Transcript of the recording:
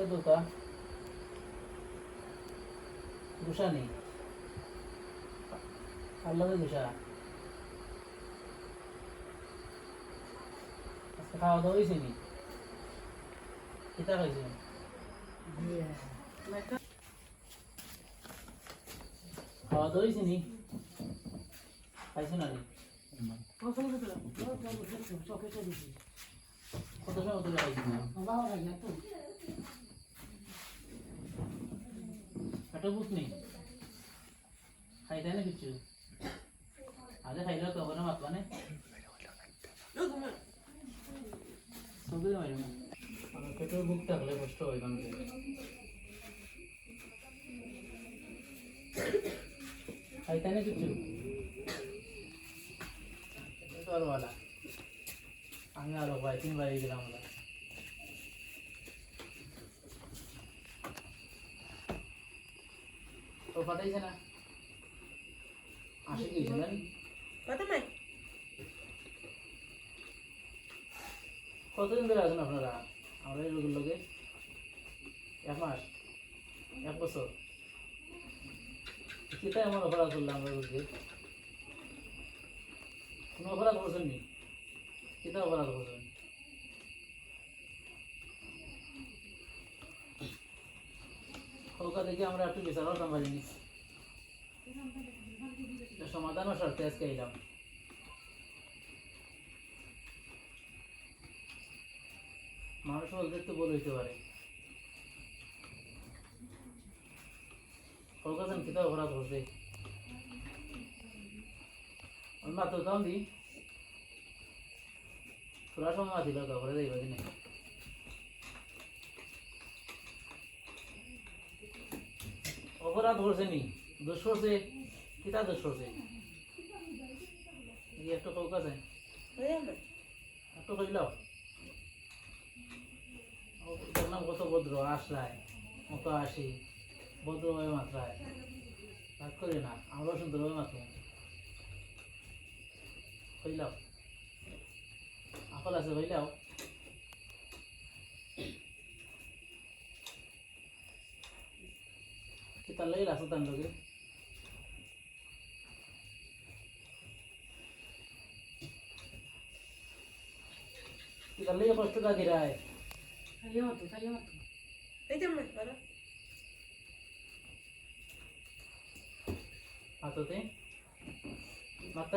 তো দুটা। দুসা নেই। আল্লাহ দুসা আজকে খাওয়া দাওয়া হয়েছে নি? কিতা খাইছে? খাওয়া দাওয়া হয়েছে নি? খাইছে না কত সময় তুলে খাইছি? না फटोफूट नाही खायला ना किचू आता खायला कवर वाचवा नाही सगळं माझ्या मला पेट्रोल बुक टाकलं गोष्ट होईल आमच्या खायता ना किचू सर्वाला आम्ही आलो बायकिंग बाई गेला मला ও পাঠাইছে না। আসে গিয়েছিলেন কতদিন ধরে আছেন আপনারা? আমরা এই রোগের লোকে এক মাস এক বছর। কোথায় এমন অপরাধ করলাম আমরা রোগকে কোনো অপরাধ করছেন নি? কোথায় অপরাধ করছেন কলকাতা থেকে আমরা একটু বিচার করতাম পারিনি এটা সমাধানও স্বার্থে আজকে এলাম মানুষ একটু বলে হইতে পারে। কলকাতা কিতাব অপরাধ করছে মাত্র দাম দি পুরা সময় আছিল তারপরে যাইবা অপরাধ করছে নি দোষ করছে। কিতা দোষ করছে? একটা কৌক আছে। একটু ওটার নাম কত ভদ্র? আসলায় মতো আসি ভদ্রভাবে মাত্রায়। রাগ করি না আমরাও সুন্দরভাবে মাত্র কইলাও আকল আছে কইলাও कितना लगे ला सुतान लोगे कितना लगे फ़र्स्ट का गिरा है। ये मत था ये मत इधर मत पर आता ते मत